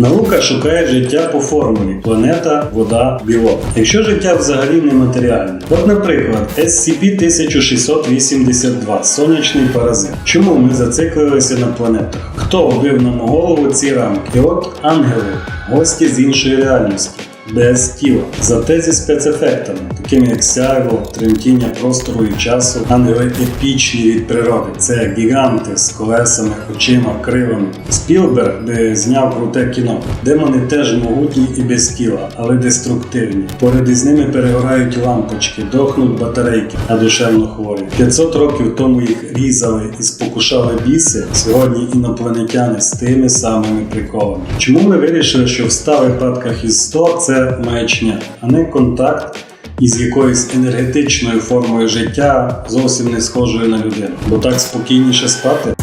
Наука шукає життя по формулі планета, вода, білок. Якщо життя взагалі не матеріальне. От, наприклад, SCP-1682 сонячний паразит. Чому ми зациклилися на планетах? Хто вбив нам голову ці рамки? І от ангели, гості з іншої реальності. Без тіла, зате зі спецефектами, такими як сяйво, тремтіння простору і часу, ангели епічні від природи. Це гіганти з колесами, очима, кривами. Спілберг би зняв круте кіно. Демони теж могутні і без тіла, але деструктивні. Поряд із ними перегорають лампочки, дохнуть батарейки, а душевно хворі. 500 років тому їх різали і спокушали біси. Сьогодні інопланетяни з тими самими приколами. Чому ми вирішили, що в 100 випадках із 100 це маячня, а не контакт із якоюсь енергетичною формою життя, зовсім не схожою на людину? Бо так спокійніше спати.